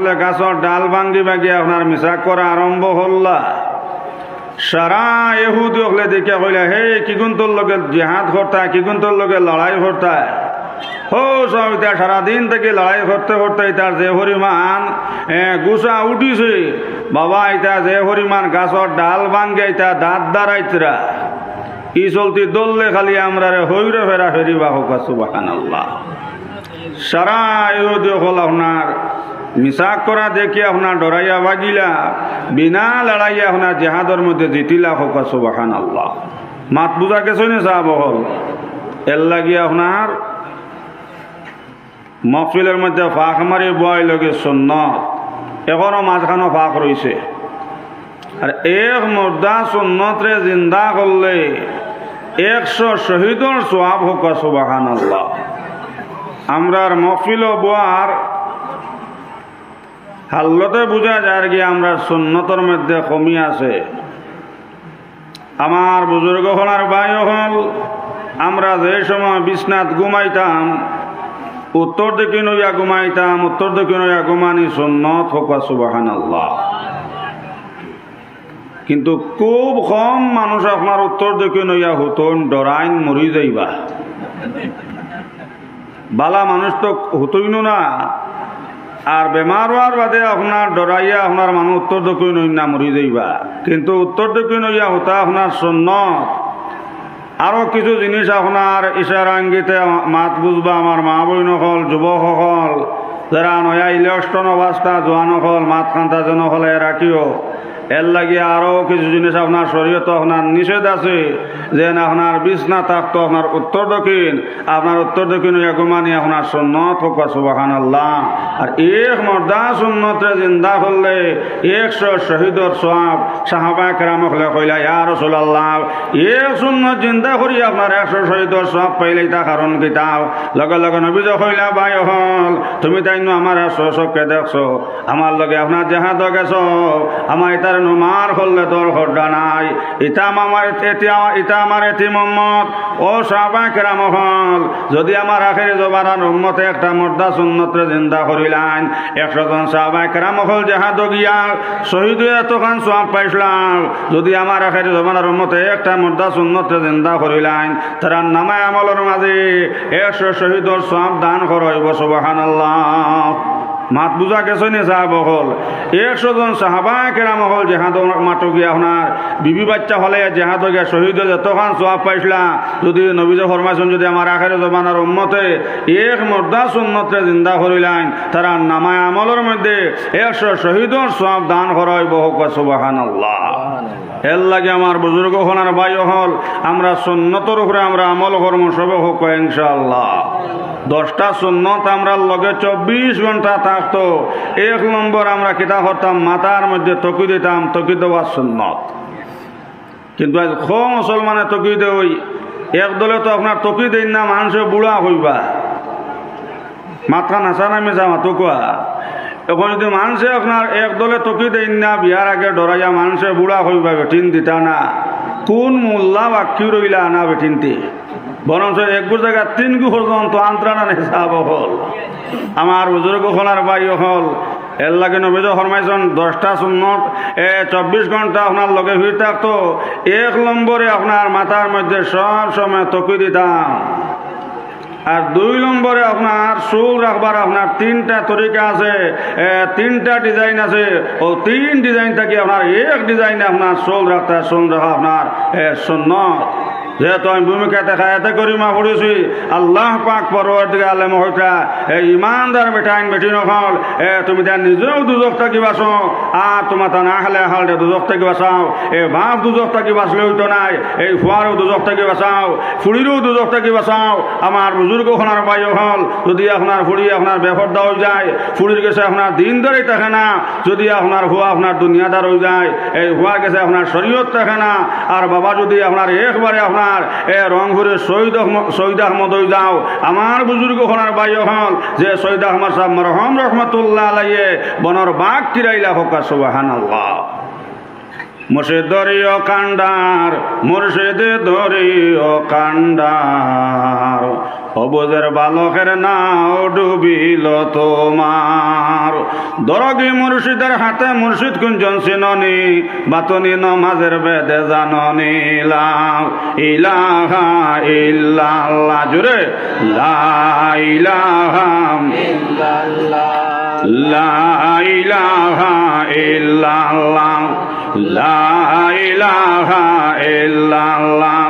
বলে গাছর ডাল ভাঙ্গি ভাঙ্গি আপনার মিশা করা আরম্ভ হল্লা। সারা এহুদ হলে দেখে কইলা, হে কিগুন তোর লগে জেহাদ করতা কিগুন তোর লগে লড়াই করতা হো সব ইতা সারাদিন থেকে লড়াই করতে করতে ইতার যে হরিমান গুছা উঠিছে। বাবা ইতা যে হরিমান গাছর ডাল ভাঙ্গে ইতা দাঁত দাঁড়াইতরা ই চলতি দললে খালি আমরা হইরে ফেরা ফেরিবা হোক সুবাহান আল্লাহ সারা ইহুদি হল আপনার মিশাক করা দেখি আপনার ডরাইয়া বাগিলা, বিনা লড়াইয়া আপনার জেহাদর মধ্যে জিতিলা হোক সুবাহান আল্লাহ মাত বুঝা গেছে নি সাহাব হল এর লাগিয়ে আপনার মফিলের মধ্যে ফাঁক মারি বয় লগে সুন্নত এখনও মাঝখানো ফাঁক রয়েছে আর এক মুর্দা সুন্নতরে জিন্দা করলে একশো শহীদর সোয়াব হোক সুবাহান আল্লাহ আমরার মফিল বোয়ার হাল্লতে বোঝা যায় কি আমরা সুন্নতর মধ্যে কমি আছে। আমার বুজুর্গ হলার বাই হল, আমরা যে সময় বিছনাথ ঘুমাইতাম, উত্তর দিকে নইয়া ঘুমাইতাম, উত্তর দিকে নইয়া ঘুমানি সুন্নত হোক সুবাহান আল্লাহ কিন্তু খুব কম মানুষ আপনার উত্তর দিকে নইয়া হুতন ডরাইন মরি যাইবা। বালা মানুষ তো হুতইনো না আর বেমার হওয়ার বাদে আপনার ডরাইয়া আপনার মানুষ উত্তর দক্ষিণ না মরি যাইবা। কিন্তু উত্তর দক্ষিণ হইয়া হতা আপনার সন্ন্যত আরও কিছু জিনিস আপনার ইশারাঙ্গিতে মাত বুঝবা আমার মা বইনসকল যুৱকসকল যারা নয়া ইলেকশন অবস্থা জোয়ানসকল মাত কান্তা জনসকলে রাখিও এর লাগি আরও কিছু জিনিস আপনার শরীয়ত আপনার নিষেধ আছে। যে আপনার বিছনা থাকতো আপনার উত্তর দক্ষিণ। আপনার উত্তর দক্ষিণ এগুমানি আপনার সুন্নত হোক সুবাহান আল্লাহ আর এক মর্দা সুন্নতরে জিন্দা করলে একশো শহীদর সব সাহাবা কেরাম হলে কইলা রসুল আল্লাহ এক সুন্নত জিন্দা করি আপনার একশো শহীদর সব পাইলে তা কারণ কিতাব লগে লগে নবীজ কইলা বাই হল তুমি তাই আমার একশো চোখকে দেখছ। আমার লগে আপনার জেহাদ গেছ। আমার ইতার নুমার করলে তোর হড্ডা নাই। ইতাম আমার এতিয়া ইতা আমার এটি মোহাম্মদ ও সাহবা কেরাম হল, যদি আমার আখেরি জবানার উম্মতে একটা মর্দা সুন্নতরে জিন্দা করিলাম একশো জন সাহবা কেরাম হল জেহাদ গিয়া শহীদ এতখান সব পাইছিলাম। যদি আমার আখেরি জবানার উম্মতে একটা মর্দা সুন্নতরে জিন্দা করিলাম তারা নামায় আমলের মাঝে একশো শহীদর সব দান করইব সুবাহান আল্লাহ মাত বুঝা গেছে নি সাহাব হল। একশো জন সাহাবা কেরাম হল জেহাদ মাটো গিয়া আপনার বিবি বাচ্চা হলে জেহাদ গিয়া শহীদ যতক্ষণ সোয়াব পাইছিলা। যদি নবীজ ফরমাইছেন যদি আমার আখের জমানার উন্মতে এক মর্দা সুন্নতে জিন্দা করিলাম তারা নামায় আমলের মধ্যে একশো শহীদর সোয়াব দান করাই বহু সুবাহান আল্লাহ এর লাগে আমার বুজুর্গ হলার বাই হল আমরা সুন্নতর উপরে আমরা আমল কর্ম সবে হোক ইনশাআল্লাহ। দশটা সুন্নত আমরা লগে চব্বিশ ঘণ্টা থাকতো। এক নম্বর আমরা কিতা করতাম, মাথার মধ্যে তকি দিতাম তকি দেওয়ার সুন্নত। কিন্তু আজ খ মুসলমানে তকি ওই এক দলে তো আপনার তকি দিন না, মানুষে বুড়া হইবা। মাথা নাচা নামে যা মাতো কোয়া এখন যদি মানুষে আপনার এক দলে তকি দেন না, বিয়ার আগে ডরাইয়া মানুষে বুড়া হইবা, বেটিন দিতা না। কোন মোল্লা বাক্যি রইলা আনা বেটিনতে বরঞ্চ একগুর জায়গা তিন গু পর্যন্ত আন্ত্রাণা হিসাব হল। আমার বুজুর্গ হলার বাই হল। এর লাগে নবীজ ফরমাইছেন, দশটা সুন্নত, এ চব্বিশ ঘণ্টা আপনার লগে ভিড় থাকতো। এক নম্বরে আপনার মাথার মধ্যে সব সময় তকি দিতাম। আর দুই নম্বরে আপনার চুল রাখবার আপনার তিনটা তরিকা আছে তিনটা ডিজাইন আছে। ও তিন ডিজাইন থাকি আপনার, এক ডিজাইনে আপনার চুল রাখতে চুল রাখা আপনার সুন্নত। যেহেতু আমি ভূমিকা দেখা এতে করি মা পড়েছি, আল্লাহ পাক পরবর দিকে আলেম হইতা। এই ইমানদার বেটাইন বেটি নকল এ তুমি তার নিজেও দুজক থাকি বাঁচো আর তোমার তা না খালে হালতে দুজক থাকি বাঁচাও এ বাপ দুজক থাকি বাঁচলে হইতো নাই, এই ফুয়ারও দুজক থাকি বাঁচাও ফুড়িরও দুজক থাকি বাঁচাও আমার বুজুর্গ খনার বায়ু হল, যদি আপনার ফুড়ি আপনার বেফরদা হয়ে যায়, ফুড়ির কাছে আপনার দিন ধরেই থাকে না। যদি আপনার হুয়া আপনার দুনিয়াদার হয়ে যায়, এই হুয়ার কাছে আপনার শরীয়ত থাকে না। আর বাবা যদি আপনার একবারে আপনার এ রংপুরের শহীদ শহীদ আহমদ হয়ে যাও। আমার বুজুর্গ হনার বাই হল যে শহীদ আহমদ সাহ মরহম রহমতুল্লাহ আলাইয়ে বনর বাঘ কিরাইলা হকা সুবাহান আল্লাহ মুর্শিদরিও কান্ডার, মুর্শিদ দরিও কান্ডার। অবজের বালকের নাও ডুবিল তোমার। দরগি মুর্শিদের হাতে মুর্শিদ কুঞ্জন চিননি, বাতনি নমাজের বেদে জাননি লাম ইলাহা ইল্লাল্লাহ জুড়ে লা ইলাহাম লা ইলাহা ইল্লাল্লাহ। লা ইলাহা ইল্লাল্লাহ।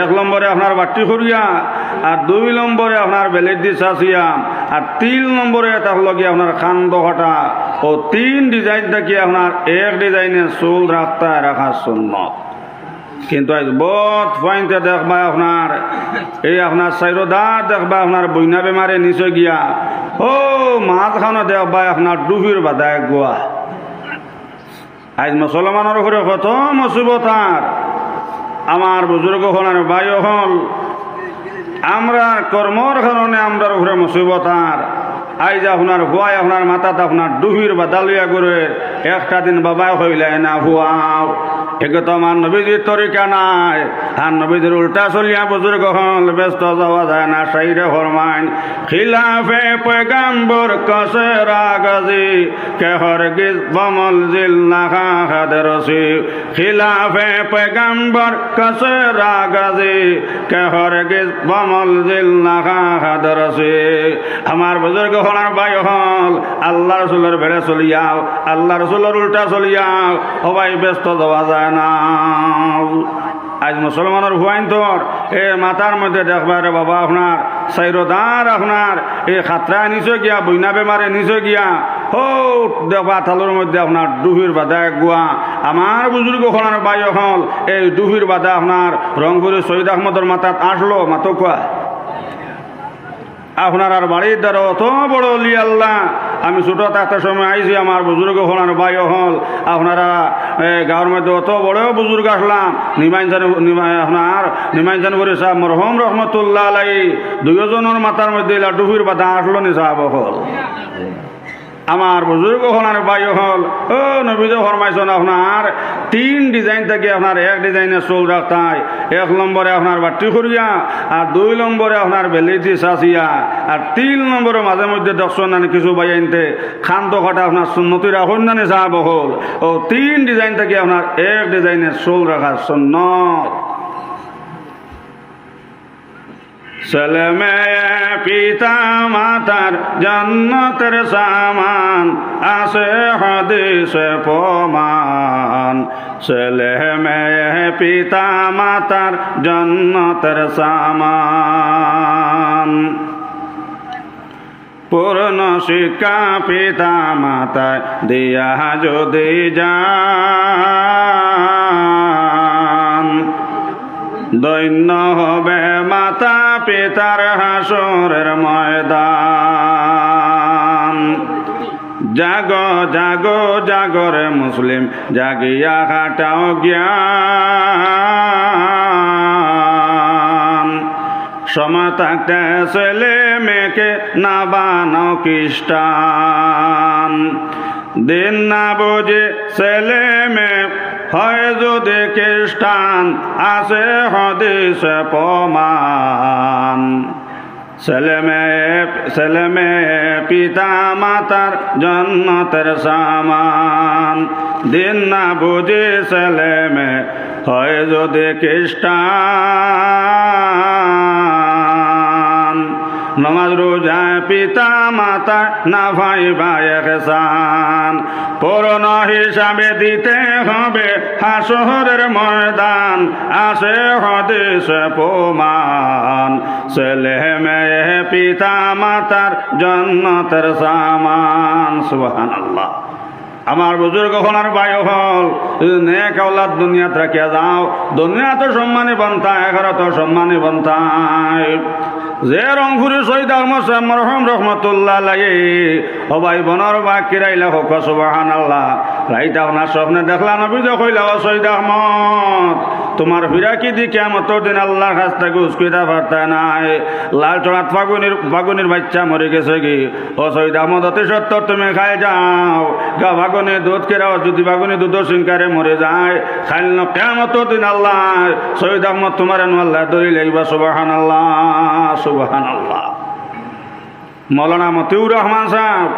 এক নম্বরে আপনার বাটি করিয়া আর দুই নম্বরে আপনার বেলের দি চাচিয়া, আর তিন নম্বরে হলো কি আপনার খান্দ হটা ও তিন ডিজাইন থেকে আপনার এক ডিজাইনে চুল রাখতা রাখা সুন্নত। কিন্তু আজ বহুত পয়েন্টে দেখবা আপনার, এই আপনার চাইরোদার দেখবা আপনার বইনা বেমারে নিচে গিয়া। ও মাছখানো দেখবা আপনার ডুবির বাদায় গোয়া। আজ মুসলমানের ঘরে কত মুসিবত আর আমার বুজুর্গ হল আর ভাই হল। আমরা কর্মর কারণে আমরা উপরে মুসিবত আর। আইজ আপনার হুয়াই আপনার মাথাত আপনার ডুবির বা দালিয়া করে একটা দিন বাবা হইলে না হুয়াও একে তো আমার নবীজির তরিকা নাই। আর নবীজির উল্টা চলিয়া বুজুর্গ হল ব্যস্ত যাওয়া যায় না, সাইরে ফরমাইন, খিলাফে পয়গাম্বর কসে রাগজি কেহর গিজ বমল জিল নাখা খাদের রসি খিলাফে পয়গাম্বর কসে রাগজি কেহর গিজ বমল জিল নাখা খাদের রসি আমার বুজুর্গ হলার বাই হল, আল্লাহ রসুলের বেড়ে চলিয়াও, আল্লাহ রসুলের উল্টা চলিয়াও, সবাই ব্যস্ত যাওয়া যায় আজ মুসলমানের হুয়াইন তোর। এ মাথার মধ্যে দেখবার বাবা আপনার, সাইরদার আপনার, এ খাতরা নিচে গিয়া, বইনা বেমারে নিচে গিয়া ও দেখবা থালোর মধ্যে আপনার ডুহির বাদা গুয়া। আমার বুজুর্গ খোলার বায়ু হল, এই ডুহির বাদা আপনার রংপুরে শহীদ আহমদের মাথাত আসলো মাতো কোয়া আপনার আর বাড়ির দ্বারা অত বড় অলি আল্লাহ আমি ছোটো থাকতে সময় আইছি, আমার বুজুর্গ হল আর ভাই হল। আপনারা গাঁর মধ্যে অত বড় বুজুর্গ আসলাম। নিমাইনজান আপনার নিমাইনজান করে সাহেব, মরহম রহমতুল্লাহ আলাই দুজনের মাথার মধ্যে ডুবির বাধা আসলো নি সাহেব হল। আমার বুজুর্গ হল আর বায়ু হল। ও নবীজ ফরমাইছেন আপনার, তিন ডিজাইন থেকে আপনার, এক ডিজাইনের চুল রাখতাই, এক নম্বরে আপনার বাটি করিয়া আর দুই নম্বরে আপনার বেলিটি চাচিয়া আর তিন নম্বরে মাঝে মধ্যে দর্শন নানি কিছু বাইনতে খান্ত খাটা আপনার সুন্নতি রাখুন নানি চাহাব হল। ও, তিন ডিজাইন থেকে আপনার, এক ডিজাইনের চুল রাখা সুন্নত। ছেলে মেয়ে পিতা মাতার জন্নতের সামান, আছে হদিসে প্রমাণ। ছেলে মেয়ে পিতা মাতার জন্নতের সামান। পূর্ণ শিক্ষা পিতা মাতায় দিয়া যদি যান দৈন্য হবে মাতা পিতার হাসরের ময়দান। জাগ জাগ, জাগরে মুসলিম, জাগিয়া কাটাও জ্ঞান। সময় থাকতে ছেলে মেয়েকে না বানাও খ্রিস্টান। দিন না বুঝে ছেলে মেয়ে হয় যদি খ্রিস্টান, আছে হদিসে প্রমাণ। ছেলে মেয়ে পিতা মাতার জন্নতের সামান। দিন না বুঝে ছেলে মেয়ে হয় যদি খ্রিস্টান। নমাজ রোজায় পিতা, মাতা, না ভাই ভাই, এহসান। পূর্ণ হিসাবে দিতে হবে হাসরের ময়দান, আসে হদিস প্রমাণ। ছেলে, মেয়ে, পিতা, মাতার জন্নতের সামান। সুবহান আল্লাহ আমার বুজুর্গ হলার বায়ু হল, নেক আওলাদ দুনিয়াত রাখিয়া যাও। দুনিয়া তো সম্মানী বন্তায় এগারো তো সম্মানী বন্তায় যে রংপুরি শহীদ মরহম রহমতুল্লাহ লাগে হবাই বনর বা কিরাইলা হোক সুবাহান আল্লাহ রাইতা আপনার স্বপ্নে দেখলা নবী কইলা, ও শহীদ আহমদ, তোমার ফিরা কি দি কেমতর দিন আল্লাহর কাছ থেকে উস্কুইতা পারতা নাই? লাল চড়াত ফাগুনির ফাগুনির বাচ্চা মরে গেছে কি? ও শহীদ আহমদ, অতি সত্তর তুমি খাই যাও। গা ভাগনে দুধ কেরাও, যদি ভাগনে দুধ সিংকারে মরে যায়, খাইল ন কেমতর দিন আল্লাহ। শহীদ আহমদ তোমার আল্লাহ দরি লাগবা সুবাহান আল্লাহ সুবাহান আল্লাহ মৌলানা মতিউর রহমান সাহেব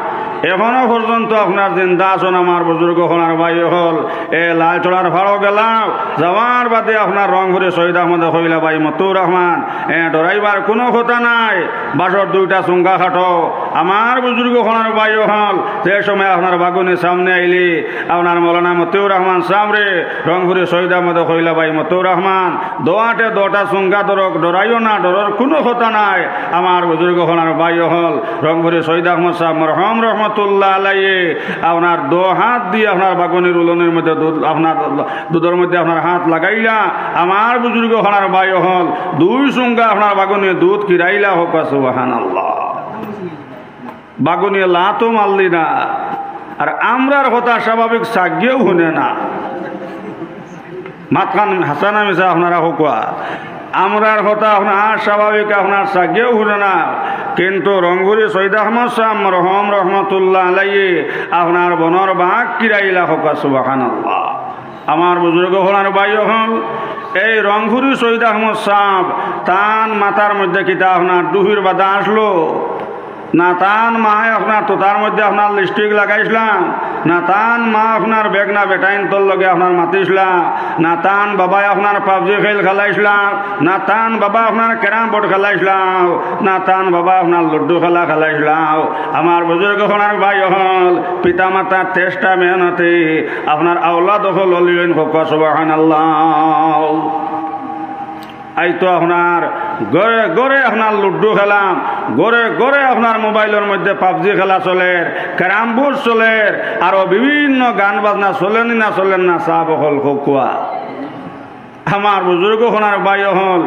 এখনও পর্যন্ত আপনার জিন্দা আছেন আমার বুজুর্গ হলার ভাই হল। এ লাল চড়ার ভাড়ো গেলাম যাওয়ার বাদে আপনার রং ঘুরে শহীদ আহমদ হইলা ভাই মতুর রহমান। এ ডরাইবার কোনো কথা নাই। বাসর দুইটা চুঙ্গা খাটো। আমার বুজুর্গ হলার ভাই হল। যে সময় আপনার বাগুনের সামনে আইলি, আপনার মৌলানা মতিউর রহমান সামরে রং ঘুরে শহীদ আহমদ হইলা ভাই মতুর রহমান। দোয়াটে দোটা চুঙ্গা ধরক ডরাইও না, ডরর কোনো কথা নাই। আমার বুজুর্গ হলার ভাই হল। রংপুরে শহীদ আহমদ সাহেব রহম রহমতুল্লাহ আলাইয়ে আপনার দো হাত দিয়ে আপনার বাগনের উলনের মধ্যে দুধ, আপনার দুধের মধ্যে আপনার হাত লাগাইলা, আমার বুজুর্গ হলার ভাই হল, দুই সুঙ্গা আপনার বাগনে দুধ কিরাইলা হোক সুবাহান আল্লাহ বাগনে লাতো মারলি না, আর আমরার কথা স্বাভাবিক সাগ্যেও শুনে না। মাতখান হাসানা মিশা আপনারা হোকা আমরার কথা আপনার স্বাভাবিক, আপনার সাগেও হলো না। কিন্তু রঙ্গুরি সৈদ আহমদ সাম রহম রহমতুল্লাহ আলাইয়ে আপনার বনর বাঘ কিরাইলা হকা সুবাহান আমার বুজুর্গ হলার বাই হল, এই রংঘুরি সৈদ আহমদ সাহ তান মাতার মধ্যে কিতা আপনার ডুহির বাদা আসলো। না তান মা আপনার তোতার মধ্যে আপনার লিপস্টিক লাগাইছিলাম। না তান মা আপনার বেগনা বেটাইন তোর লগে আপনার মাতিছিলাম। না বাবাই আপনার পাবজি খেল খেলাইছিলাম। না তান বাবা আপনার ক্যারাম বোর্ড খেলাইছিলাম। না তান বাবা আপনার লুডু খেলা খেলাইছিলাম। আমার বুজুর্গ হনার ভাই হল পিতা মাতার চেষ্টা মেহনতে। আপনার আওলাদ হল অলিয়ন হোক সুবাহান আল্লাহ এই তো আপনার গড়ে গড়ে আপনার লুডু খেলাম, গড়ে গড়ে আপনার মোবাইলের মধ্যে পাবজি খেলা চলে, ক্যারাম বোর্ড চলে, আরও বিভিন্ন গান বাজনা চলেন না চলেন না চাহ বহল কোয়া আমার বুজুর্গ হনার বাই হল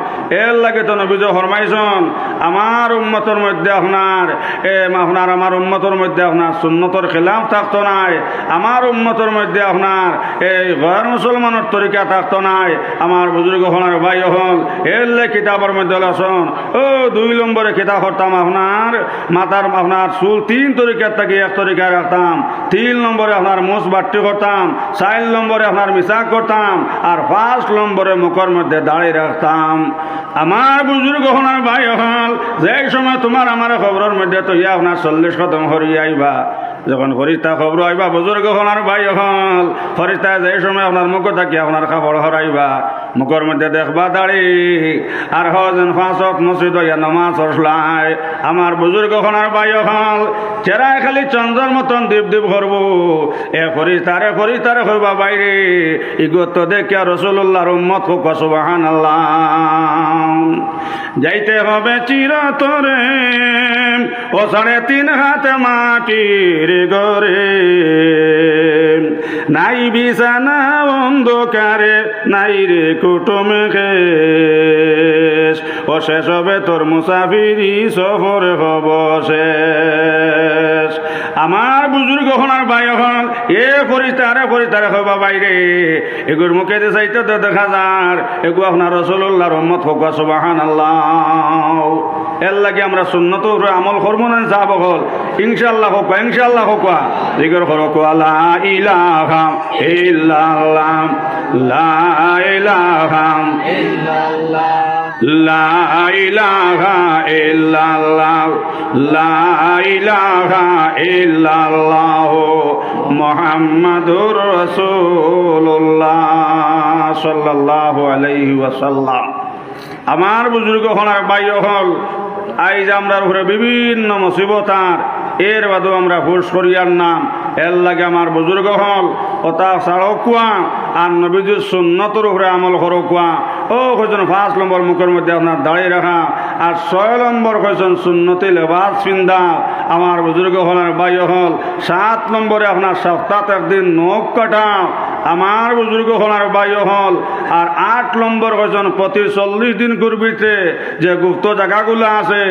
এর লাগে তো নবীজ ফরমাইছন, আমার উন্মতর মধ্যে আপনার, এ আপনার, আমার উন্মতর মধ্যে আপনার সুন্নতর খেলাফ থাকতো নাই, আমার উন্মতর মধ্যে আপনার এই গয়ার মুসলমানের তরিকা থাকতো নাই, আমার বুজুর্গ হনার বাই হল এর লে কিতাবের মধ্যে লেসন ও দুই নম্বরে কিতাব করতাম আপনার, মাথার আপনার চুল তিন তরিকার থেকে এক তরিকায় রাখতাম, তিন নম্বরে আপনার মোষ বাট্টি করতাম, চার নম্বরে আপনার মিশাক করতাম, আর পাঁচ নম্বরে মুখর মধ্যে দাঁড়িয়ে রাখতাম। আমার বুজুর্গ হনার ভাই হল, যে সময় তোমার আমার খবরের মধ্যে তো ইয়া আপনার চল্লিশ কদম হরি আইবা যখন ফরিস্তা খবর আইবা, বুজুর্গ হনার ভাই হল। ফরিস্তা যে সময় আপনার মুখ থাকি আপনার খবর হরাইবা, মুখর মধ্যে দেখবা দাড়ি। আর হজন ফাঁসত মসজিদ ইয়া নমাজ হসলাই আমার বুজুর্গ হনার ভাই হল। চেরায় খালি চন্দ্রের মতন দীপ দীপ করব। এ ফরিস্তারে ফরিস্তারে হইবা বাইরে। ইগত দেখে রসুল্লাহর উম্মত হোক সুবাহান যাইতে হবে চিরতরে। ও সাড়ে তিন হাতে মাটির গরে। নাই বিছানা অন্ধকারে, নাই রে কুটুম খেস ও শেষ হবে তোর মুসাফিরি, সফর হব শেষ। আমার বুজুর্গ হনার ভাই হন, এ ফরিস্তারে ফরিস্তারে হবা বাইরে। এগুর মুখে যে চাইতে তো দেখা যার, এগু আপনার রসুল্লাহ রহমত হোক সুবাহান আল্লাহ এর লাগে আমরা সুন্নত উপরে আমল করব না যাব হল ইনশাল্লাহ হোক ইনশাল্লাহ হোক জিগর হরক লা ইলাহা ইল্লাল্লাহ, লা ইলাহা লা ইলাহা ইল্লাল্লাহ, লা ইলাহা ইল্লাল্লাহ, মুহাম্মাদুর রাসূলুল্লাহ সাল্লাল্লাহু আলাইহি ওয়াসাল্লাম। আমার বুজুর্গ হনার বাইয় হল, আইজ আমরার উপরে বিভিন্ন মুসিবতার এর বাদেও আমরা ফুস করিয়ার নাম। এর লাগে আমার বুজুর্গ হল ও তা ছাড়ো কুয়া, আর নবীজির সুন্নতর উপরে আমল করো কুয়া। ও কজন পাঁচ নম্বর মুখের মধ্যে আপনার দাঁড়িয়ে রাখা, আর ছয় নম্বর হয়েছেন সুন্নতি লেবাস পিন্দা আমার বুজুর্গ হলের বায়ু হল, সাত নম্বরে আপনার সপ্তাহ একদিন নখ কাটাও আমার বুজুর্গ হলার বায়ু হল। আর আট নম্বর হয়েছেন প্রতি চল্লিশ দিন করবিতে, যে গুপ্ত জায়গাগুলো আছে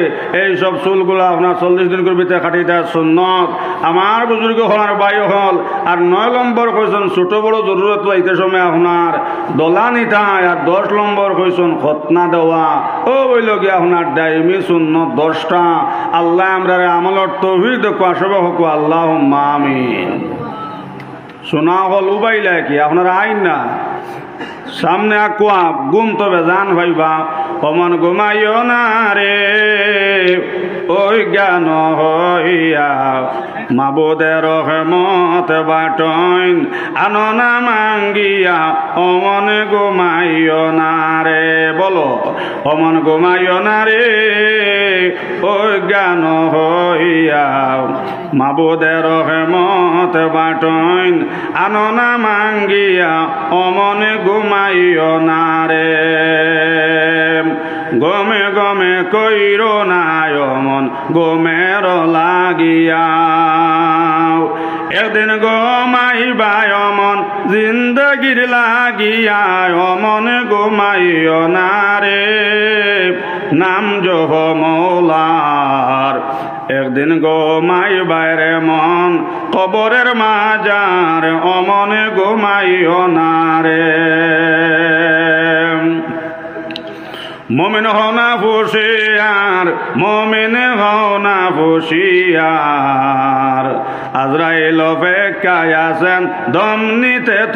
এই সব চুলগুলো আপনার চল্লিশ দিন করবিতে কাটি দেয় সুন্নত। আমার বুজুর্গ হলার বায়ু হল। আর নয় নম্বর হয়েছেন ছোট বড় জরুরত লাইতে সময় আপনার দলা নিতায় আর দশ নম্বর হয়েছেন খতনা দেওয়া। ও বইল আপনার ডাইমি সুন্নত দশটা। আল্লাহ আমরা আমলর তভির দেখো, আসবে হকু আল্লাহ মামিন শোনা হল উবাইলা কি, আপনার আইন না। সামনে আকুয়া গুম তবে জান ভাইবা অমন ঘুমাইও না রে, ওই জ্ঞান হইয়া মাবুদের রহমত বাটইন আননা মাঙ্গিয়া অমন ঘুমাইও না রে বলো, অমন ঘুমাইও না রে ওই জ্ঞান হইয়া মাবুদের রহমত বাটইন আননা মাঙ্গিয়া অমন ঘুমাইও না রে কইর নাই অমন, গোমের লাগিয়া একদিন গোমাইবাই অমন, জিন্দগির লাগিয়া অমন গোমাইও না রে। নাম জহ মৌলার, একদিন গোমাই বাইরে মন, কবরের মাজার অমন গোমাইও না মমেন হও না ফুসিয়ার মমিন হও না ফুসিয়ার আজরাইল অপেক্ষায় আছেন দম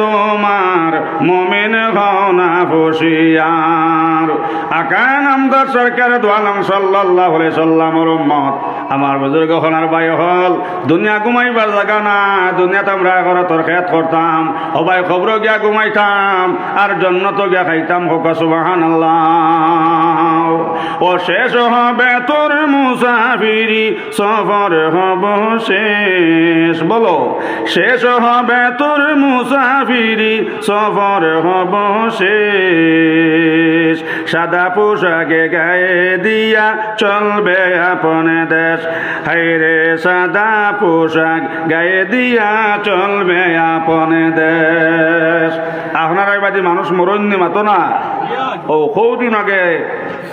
তোমার মমিন হনা ফুসিয়ার আকান আমদার সরকার দোয়ালাম সাল্লাহ সাল্লামর উম্মত। আমার বুজুর্গ হনার বাই হল, দুনিয়া ঘুমাইবার জায়গা না, দুনিয়াতে আমরা ঘরে তোর খেত করতাম সবাই খবর গিয়া ঘুমাইতাম, আর জন্য তো গিয়া খাইতাম, হোক সুবাহান ও শেষ হবে তোর মুসাফিরি, সফর হব শেষ। বলো, শেষ হবে তোর মুসাফিরি, সফর হব শেষ। সাদা পোশাকে গায়ে দিয়া চলবে আপন দেশ। হাইরে সাদা পোশাক গায়ে দিয়া চলবে আপন দেশ। আপনারা বাদী মানুষ মরণ্যি মাতো না? ও কৌদিন আগে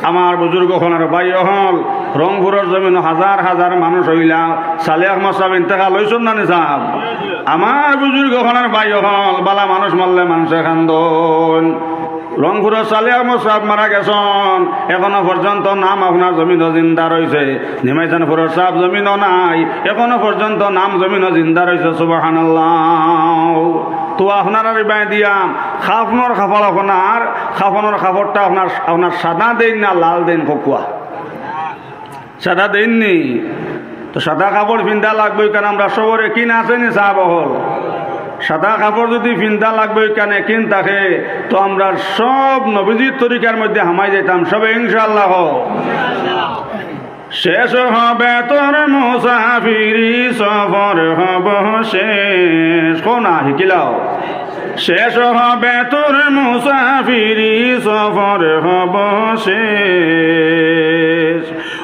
আমার বুজুর্গ হলার বাই হল রংপুরের জমিন হাজার হাজার মানুষ হইলা সালে আহমদ সাহেব ইন্তেকাল হইছন না নিসাব আমার বুজুর্গ হলার বাই হল বালা মানুষ মারলে মানুষে খান্দন। রংপুরের সালে আহমদ সাহেব মারা গেছন, এখনও পর্যন্ত নাম আপনার জমিন জিন্দা রয়েছে নিমাইচানপুরের সাহেব জমিনও নাই, এখনও পর্যন্ত নাম জমিনও জিন্দা রয়েছে সুবাহান তো আপনার আর বাই দিয়াম খাফনের খাফল আপনার, খাফনের খাফরটা আপনার আপনার সাদা দেন না লাল দেন ফকুয়া? সাদা দেননি? তো সাদা কাপড় পিন্ধা লাগবে কেন? আমরা সবরে কিন আসেনি চা বহল সাদা কাপড় যদি পিন্ধা লাগবে কেন? কিন থাকে তো আমরা সব নবীজির তরিকার মধ্যে হামাই যেতাম সবে ইনশাল্লাহ শেষ হবে তোর মুসাফিরি, সফর হব শেষ। কোনা শিকিলাও শেষ হবে তোর মুসাফিরি, সফর হব শেষ।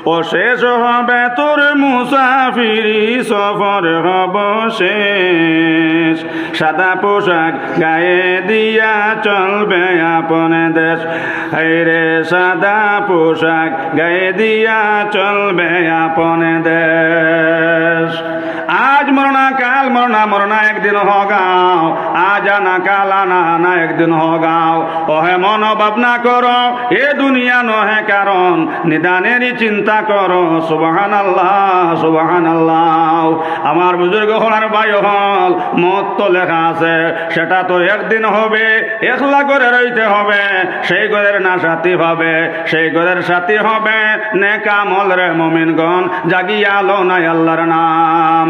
ও শেষ হবে তোর মুসাফিরি, সফর হব শেষ। সাদা পোশাক গায়ে দিয়া চলবে আপন দেশ। রে সাদা পোশাক গায়ে দিয়া চলবে আপন দেশ। আজ মরনা, কাল মরনা মরনা একদিন হগাও। আজ আনা, কাল আনা আনা একদিন হগাও। ওহে মন ভাবনা করো, এ দুনিয়া নহে কারণ। নিদানেরই চিন্তা করো সুবাহান আল্লাহ সুবাহান আল্লাহ আমার বুজুর্গ হলার বাই হল, মত তো লেখা আছে, সেটা তো একদিন হবে একলা করে রইতে হবে। সেই ঘরের না সাথী হবে, সেই ঘরের সাথী হবে, নেকামল রে মমিনগণ জাগিয়ালো নাই আল্লাহর নাম।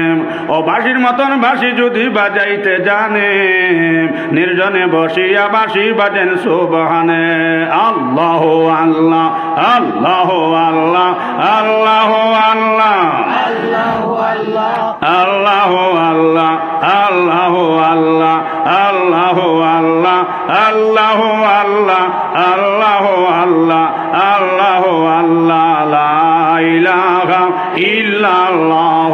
ও বাঁশির মতন বাঁশি যদি বাজাইতে জানে, নির্জনে বসিয়া বাঁশি বাজেন সুবহানে। আল্লাহ আল্লাহ আল্লাহ আল্লাহ আল্লাহ আল্লাহ। আল্লাহ আল্লাহ আল্লাহ আল্লাহ আল্লাহ আল্লাহ আল্লাহ আল্লাহ আল্লাহ আল্লাহ আল্লাহ আল্লাহ ইলাহা ইল্লাল্লাহ।